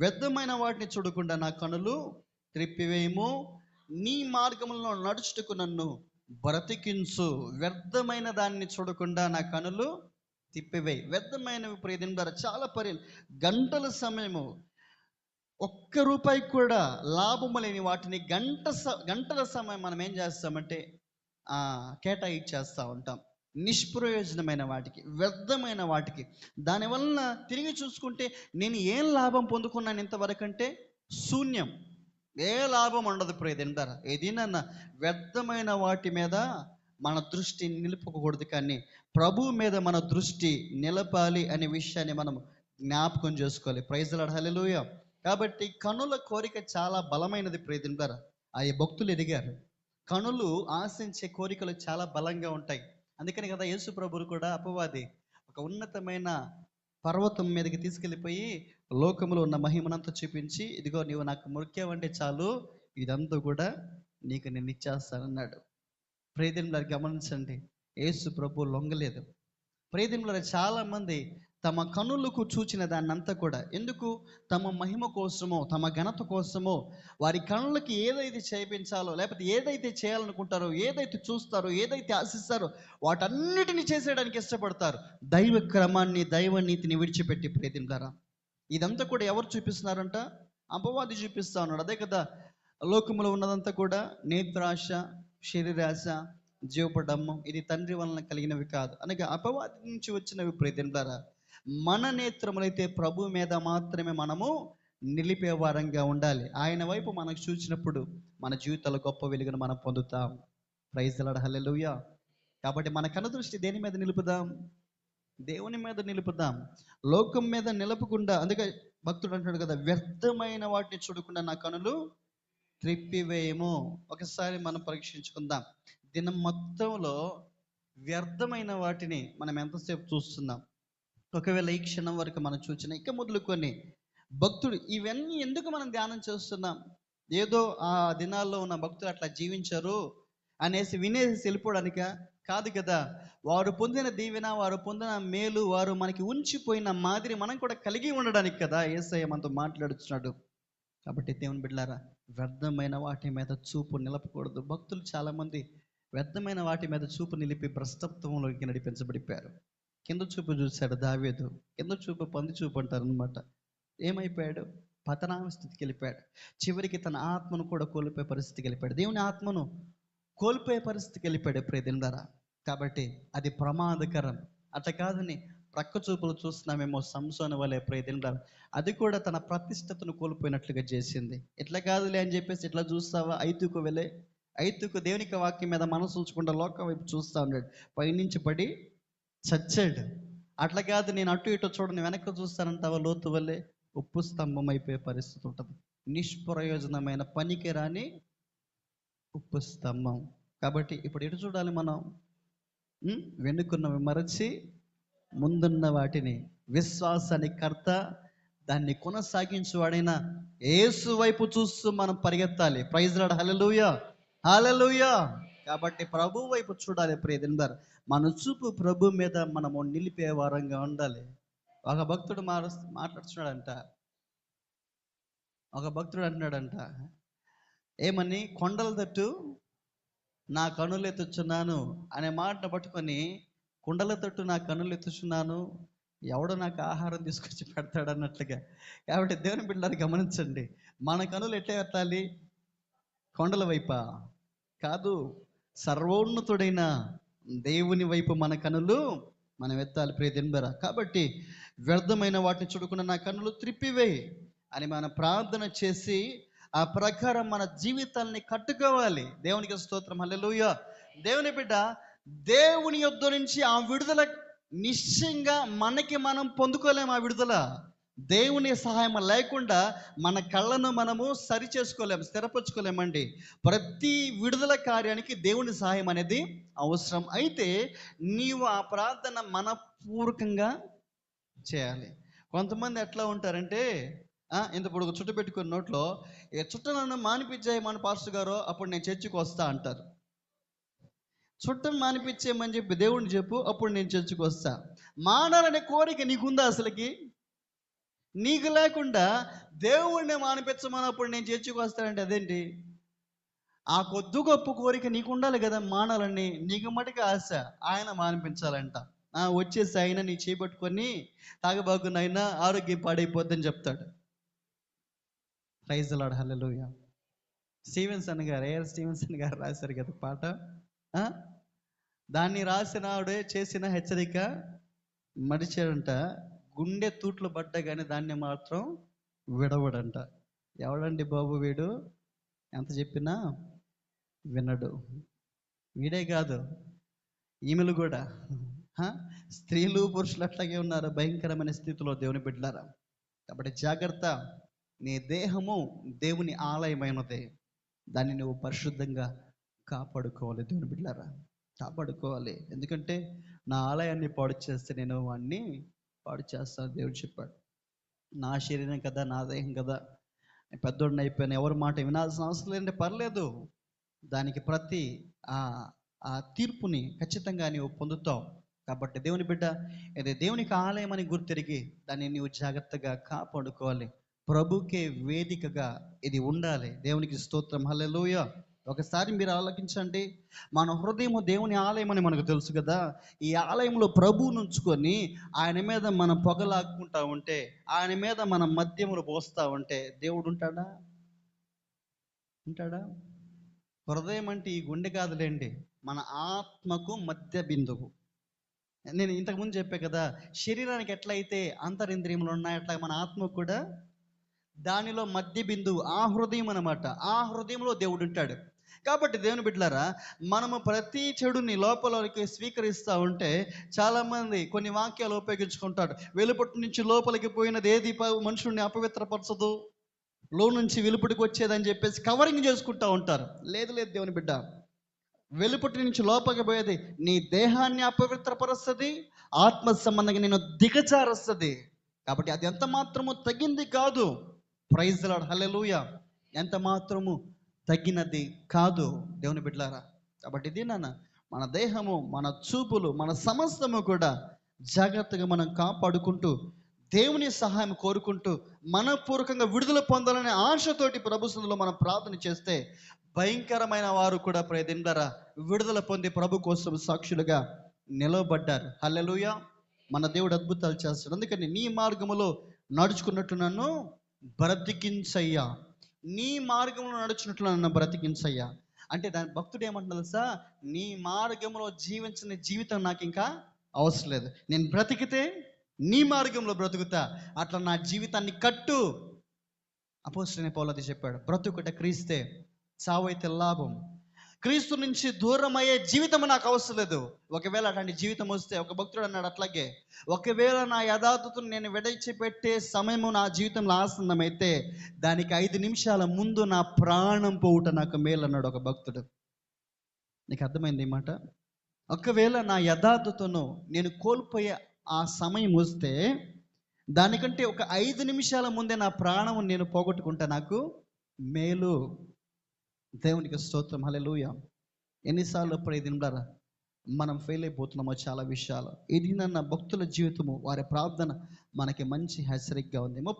వ్యర్థమైన వాటిని చూడకుండా నా కనులు త్రిప్పివేయము. నీ మార్గంలో నడుచుటకు నన్ను బ్రతికించు. వ్యర్థమైన దాన్ని చూడకుండా నా కనులు తిప్పివేయి. వ్యర్థమైనవి ప్రియదిన ద్వారా చాలా పరి గంటల సమయము ఒక్క రూపాయి కూడా లాభము లేని వాటిని గంట స గంటల సమయం మనం ఏం చేస్తామంటే కేటాయిచ్చేస్తూ కేటాయించేస్తూ ఉంటాం. నిష్ప్రయోజనమైన వాటికి వ్యర్థమైన వాటికి. దానివలన తిరిగి చూసుకుంటే నేను ఏం లాభం పొందుకున్నాను ఇంతవరకు అంటే శూన్యం. ఏ లాభం ఉండదు ధర ఏదైనా వ్యర్థమైన వాటి మీద మన దృష్టి నిలుపుకోకూడదు కానీ ప్రభు మీద మన దృష్టి నిలపాలి అనే విషయాన్ని మనం జ్ఞాపకం చేసుకోవాలి. ప్రైజ్లాడు హల్లెలూయా. కాబట్టి కనుల కోరిక చాలా బలమైనది ప్రియదింటారా ఆ భక్తులు ఎదిగారు. కనులు ఆశించే కోరికలు చాలా బలంగా ఉంటాయి. అందుకని కదా యేసు ప్రభులు కూడా అపవాది. ఒక ఉన్నతమైన పర్వతం మీదకి తీసుకెళ్ళిపోయి లోకములో ఉన్న మహిమనంతా చూపించి ఇదిగో నీవు నాకు మొక్కావంటే చాలు ఇదంతా కూడా నీకు నేను ఇచ్చేస్తానన్నాడు. ప్రేదింలో గమనించండి యేసు ప్రభు లొంగలేదు. ప్రేదింలో చాలామంది తమ కనులకు చూచిన దాన్నంతా కూడా ఎందుకు? తమ మహిమ కోసమో తమ ఘనత కోసమో వారి కనులకి ఏదైతే చేయించాలో లేకపోతే ఏదైతే చేయాలనుకుంటారో ఏదైతే చూస్తారో ఏదైతే ఆశిస్తారో వాటన్నిటిని చేసేయడానికి ఇష్టపడతారు. దైవ క్రమాన్ని దైవ నీతిని విడిచిపెట్టి ప్రేదింటారా ఇదంతా కూడా ఎవరు చూపిస్తున్నారంట? అపవాది చూపిస్తా ఉన్నాడు. అదే కదా లోకములో ఉన్నదంతా కూడా నేత్రాశ శరీరాశ జీవపడమ్మం ఇది తండ్రి వలన కలిగినవి కాదు. అనగా అపవాది నుంచి వచ్చినవి ప్రేదింటారా మన నేత్రములైతే ప్రభు మీద మాత్రమే మనము నిలిపే వారంగా ఉండాలి. ఆయన వైపు మనకు చూసినప్పుడు మన జీవితాల గొప్ప వెలుగును మనం పొందుతాం. ప్రైజ్ హల్లెలూయా కాబట్టి మన కనుదృష్టి దేని మీద నిలుపుదాం? దేవుని మీద నిలుపుదాం. లోకం మీద నిలపకుండా అందుకే భక్తుడు అంటాడు కదా వ్యర్థమైన వాటిని చూడకుండా నా కనులు త్రిప్పివేయము. ఒకసారి మనం పరీక్షించుకుందాం. దినం మొత్తంలో వ్యర్థమైన వాటిని మనం ఎంతసేపు చూస్తున్నాం? ఒకవేళ ఈ క్షణం వరకు మనం చూసిన ఇక మొదలుకొని భక్తుడు ఇవన్నీ ఎందుకు మనం ధ్యానం చేస్తున్నాం? ఏదో ఆ దినాల్లో ఉన్న భక్తులు అట్లా జీవించారు అనేసి వినేసి వెళ్ళిపోవడానిక? కాదు కదా. వారు పొందిన దీవెన వారు పొందిన మేలు వారు మనకి ఉంచిపోయిన మాదిరి మనం కూడా కలిగి ఉండడానికి కదా ఏసయ్య మనతో మాట్లాడుతున్నాడు కాబట్టి దేవుని బిడ్డారా వ్యర్థమైన వాటి మీద చూపు నిలపకూడదు. భక్తులు చాలామంది వ్యర్థమైన వాటి మీద చూపు నిలిపి భ్రష్టత్వంలోకి నడిపించబడిపోయారు. కింద చూపు చూశాడు దావేదు. కింద చూపు పంది చూపు అంటారు అనమాట ఏమైపోయాడు? పతనామ స్థితికి వెళ్ళిపోయాడు. చివరికి తన ఆత్మను కూడా కోల్పోయే పరిస్థితికి వెళ్ళిపోయాడు. దేవుని ఆత్మను కోల్పోయే పరిస్థితికి వెళ్ళిపోయాడు ప్రేదిన ద్వారా కాబట్టి అది ప్రమాదకరం. అట్ట కాదని ప్రక్క చూపులు చూస్తున్నామేమో సంసోన వలె ప్రియదిన ద్వారా అది కూడా తన ప్రతిష్టతను కోల్పోయినట్లుగా చేసింది. ఇట్లా కాదులే అని చెప్పేసి ఇట్లా చూస్తావా? ఐతుకు వెళ్ళే ఐతుకు దేవునికి వాక్యం మీద మనసు ఉంచకుండా లోకం వైపు చూస్తా ఉన్నాడు. పైనుంచి పడి చచ్చాడు. అట్లా కాదు నేను అటు ఇటు చూడని వెనక్కి చూస్తానంటావా లోతు వల్లే ఉప్పు స్తంభం అయిపోయే పరిస్థితి ఉంటుంది. నిష్ప్రయోజనమైన పనికి రాని ఉప్పు స్తంభం. కాబట్టి ఇప్పుడు ఎటు చూడాలి మనం? వెనుకున్నవి మరచి ముందున్న వాటిని. విశ్వాసానికి కర్త దాన్ని కొనసాగించువాడైన ఏసు వైపు చూస్తూ మనం పరిగెత్తాలి. ప్రైజ్ రాడ్ హలలుయా హలలుయా కాబట్టి ప్రభు వైపు చూడాలి ప్రియదిందర్ మన చూపు ప్రభు మీద మనము నిలిపే వారంగా ఉండాలి. ఒక భక్తుడు మారు మాట్లాడుతున్నాడంట. ఒక భక్తుడు అంటున్నాడంట. ఏమని? కొండల తట్టు నా కనులు ఎత్తుచున్నాను అనే మాట పట్టుకొని కుండల తట్టు నా కనులు ఎత్తుచున్నాను ఎవడు నాకు ఆహారం తీసుకొచ్చి పెడతాడు అన్నట్లుగా. కాబట్టి దేవుని బిడ్డలు గమనించండి. మన కనులు ఎట్లా ఎత్తాలి? కొండల వైపా? కాదు సర్వోన్నతుడైన దేవుని వైపు మన కనులు మనం ఎత్తాలి ప్రియదింబర కాబట్టి వ్యర్థమైన వాటిని చూడకుండా నా కన్నులు త్రిప్పివేయి అని మనం ప్రార్థన చేసి ఆ ప్రకారం మన జీవితాల్ని కట్టుకోవాలి. దేవునికి స్తోత్రం. హల్లెలూయా. దేవుని బిడ్డ దేవుని యొద్ద నుంచి ఆ విడుదల నిశ్చయంగా మనకి మనం పొందుకోలేము ఆ విడుదల. దేవుని సహాయం లేకుండా మన కళ్ళను మనము సరి చేసుకోలేము స్థిరపరచుకోలేమండి. ప్రతి విడుదల కార్యానికి దేవుని సహాయం అనేది అవసరం. అయితే నీవు ఆ ప్రార్థన మనపూర్వకంగా చేయాలి. కొంతమంది ఎట్లా ఉంటారంటే ఇంత పొడుగు చుట్ట పెట్టుకున్న నోట్లో ఏ చుట్ట నన్ను మానిపించాయి మన పాస్టర్ గారు అప్పుడు నేను చర్చికి వస్తా అంటారు. చుట్టం మానిపించేయమని చెప్పి దేవుడిని చెప్పు అప్పుడు నేను చర్చికి వస్తా. మానాలనే కోరిక నీకుందా అసలుకి? నీకు లేకుండా దేవుణ్ణి మానిపించమన్నప్పుడు నేను చేర్చుకొస్తానంటే అదేంటి? ఆ కొద్దు గొప్ప కోరిక నీకు ఉండాలి కదా మానాలని నీకు మటుకు ఆశ. ఆయన మానిపించాలంట. ఆ వచ్చేసి ఆయన నీ చేపట్టుకొని తాగబాకునైనా ఆరోగ్యం పాడైపోద్దని చెప్తాడు. Praise Lord hallelujah. Stevenson garu A R Stevenson garu రాశారు కదా పాట? ఆ? దాన్ని రాసిన ఆవిడే చేసిన హెచ్చరిక మరిచాడంట. గుండె తూట్లు పడ్డ కానీ దాన్ని మాత్రం విడవడంట. ఎవడండి బాబు వీడు? ఎంత చెప్పినా వినడు. వీడే కాదు ఈమెలు కూడా. స్త్రీలు పురుషులు అట్లాగే ఉన్నారు. భయంకరమైన స్థితిలో దేవుని బిడ్డారా కాబట్టి జాగ్రత్త. నీ దేహము దేవుని ఆలయమైనదే. దాన్ని నువ్వు పరిశుద్ధంగా కాపాడుకోవాలి దేవుని బిడ్డలారా. కాపాడుకోవాలి. ఎందుకంటే నా ఆలయాన్ని పాడు చేస్తే నేను వాడిని పాడు చేస్తాను దేవుడు చెప్పాడు. నా శరీరం కదా నా దేహం కదా. పెద్దోడిని అయిపోయిన ఎవరి మాట వినాల్సిన అవసరం లేదంటే పర్లేదు. దానికి ప్రతి ఆ ఆ తీర్పుని ఖచ్చితంగా నీవు పొందుతావు. కాబట్టి దేవుని బిడ్డ ఇది దేవునికి ఆలయం అని గుర్తిరిగి దాన్ని నీవు జాగ్రత్తగా కాపాడుకోవాలి. ప్రభుకే వేదికగా ఇది ఉండాలి. దేవునికి స్తోత్రం. హల్లెలూయ. ఒకసారి మీరు ఆలోచించండి. మన హృదయము దేవుని ఆలయం అని మనకు తెలుసు కదా. ఈ ఆలయంలో ప్రభువును ఉంచుకొని ఆయన మీద మనం పొగలాక్కుంటా ఉంటే ఆయన మీద మనం మద్యములు పోస్తా ఉంటే దేవుడు ఉంటాడా? ఉంటాడా? హృదయం అంటే ఈ గుండె కాదులేండి. మన ఆత్మకు మధ్య బిందువు. నేను ఇంతకుముందు చెప్పే కదా శరీరానికి ఎట్లయితే అంతరింద్రియములు ఉన్నాయి అట్లా మన ఆత్మకు కూడా దానిలో మధ్య బిందువు ఆ హృదయం అనమాట ఆ హృదయంలో దేవుడు ఉంటాడు. కాబట్టి దేవుని బిడ్డలారా మనము ప్రతి చెడుని లోపలికి స్వీకరిస్తూ ఉంటే చాలామంది కొన్ని వాక్యాలు ఉపయోగించుకుంటాడు వెలుపటి నుంచి లోపలికి పోయినది ఏది? మనుషుల్ని అపవిత్రపరచదు. లో నుంచి వెలుపటికి వచ్చేదని చెప్పేసి కవరింగ్ చేసుకుంటా ఉంటారు. లేదు లేదు దేవుని బిడ్డ. వెలుపటి నుంచి లోపలికి పోయేది నీ దేహాన్ని అపవిత్రపరుస్తుంది ఆత్మ సంబంధంగా నేను దిగజారుస్తుంది. కాబట్టి అది ఎంత మాత్రము తగ్గింది కాదు. ప్రైజ్ లాడ్ హల్లెలూయ ఎంత మాత్రము తగ్గినది కాదు దేవుని బిడ్డలారా. కాబట్టి ఇది నాన్న మన దేహము మన చూపులు మన సమస్తము కూడా జాగ్రత్తగా మనం కాపాడుకుంటూ దేవుని సహాయం కోరుకుంటూ మనపూర్వకంగా విడుదల పొందాలనే ఆశతోటి ప్రభుత్వంలో మనం ప్రార్థన చేస్తే భయంకరమైన వారు కూడా ప్రయత్నిందరా విడుదల పొంది ప్రభు కోసం సాక్షులుగా నిలవబడ్డారు హల్లెలూయ. మన దేవుడు అద్భుతాలు చేస్తాడు. అందుకని నీ మార్గములో నడుచుకున్నట్టు నన్ను బ్రతికించయ్యా. నీ మార్గంలో నడుచున్నట్లు నన్ను బ్రతికించయ్యా. అంటే దాని భక్తుడు ఏమంటున్నాడు తెలుసా? నీ మార్గంలో జీవించిన జీవితం నాకు ఇంకా అవసరం లేదు. నేను బ్రతికితే నీ మార్గంలో బ్రతుకుతా. అట్లా నా జీవితాన్ని కట్టు. అపోజిట్ పౌలది చెప్పాడు. బ్రతుకుట క్రీస్తే చావైతే లాభం. క్రీస్తు నుంచి దూరం అయ్యే జీవితం నాకు అవసరం లేదు. ఒకవేళ అలాంటి జీవితం వస్తే ఒక భక్తుడు అన్నాడు అట్లాగే ఒకవేళ నా యథార్థతను నేను విడిచిపెట్టే సమయము నా జీవితంలో ఆసన్నమైతే దానికి ఐదు నిమిషాల ముందు నా ప్రాణం పోవుట నాకు మేలు అన్నాడు ఒక భక్తుడు. నీకు అర్థమైంది ఈ మాట? ఒకవేళ నా యథార్థతను నేను కోల్పోయే ఆ సమయం వస్తే దానికంటే ఒక ఐదు నిమిషాల ముందే నా ప్రాణం నేను పోగొట్టుకుంటా నాకు మేలు. దేవునికి స్తోత్రం లూయ ఎన్నిసార్లు ప్రయత్నిండారా మనం ఫెయిల్ అయిపోతున్నామో చాలా విషయాలు. ఇది నన్న భక్తుల జీవితము వారి ప్రార్థన మనకి మంచి హెచ్చరికగా ఉంది. ముప్పై